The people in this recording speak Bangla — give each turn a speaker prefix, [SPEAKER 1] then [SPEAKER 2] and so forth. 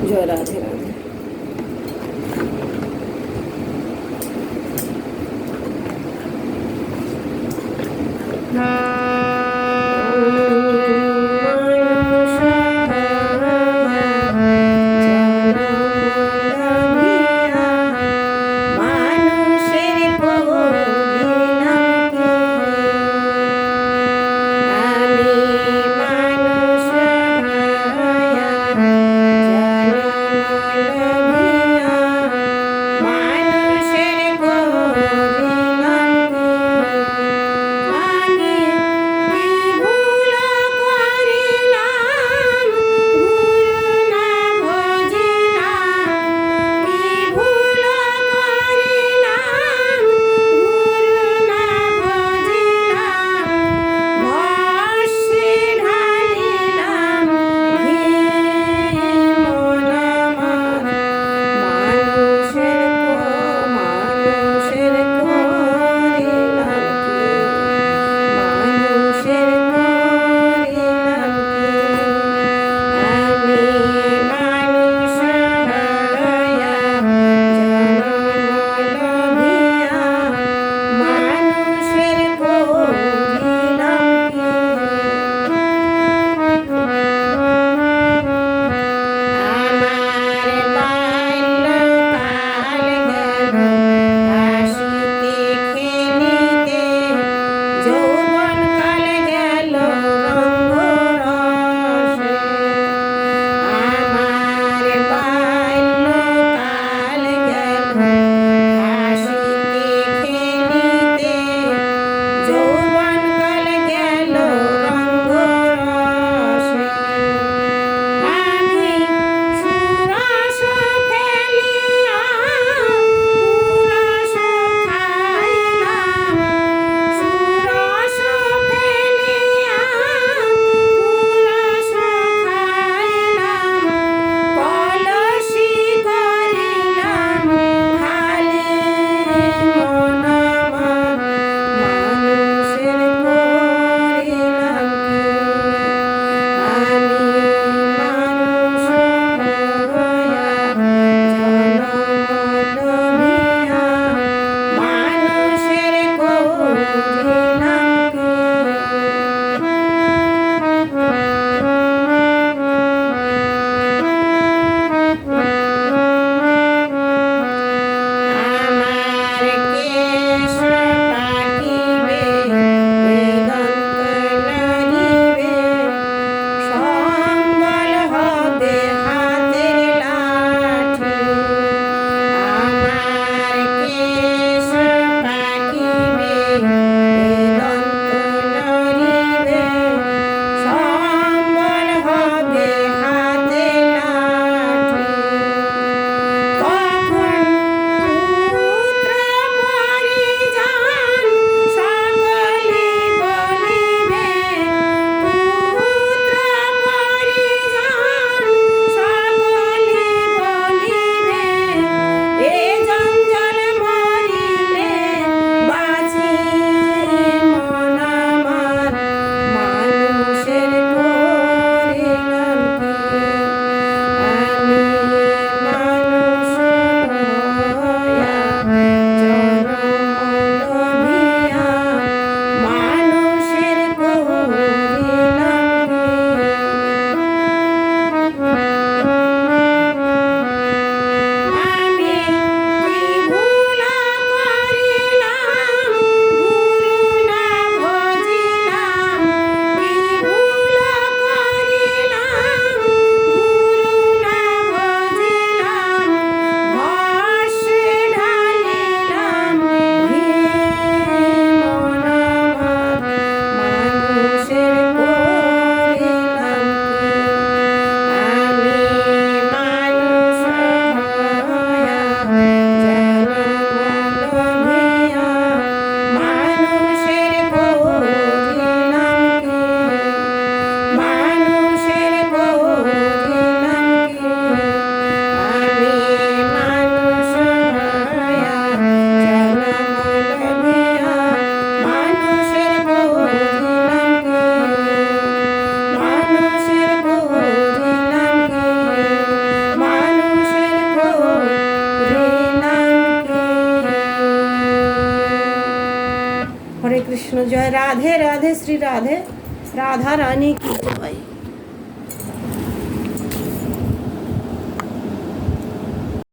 [SPEAKER 1] 不觉得 কৃষ্ণ জয় রাধে রাধে শ্রী রাধে রাধা রানী কি জয়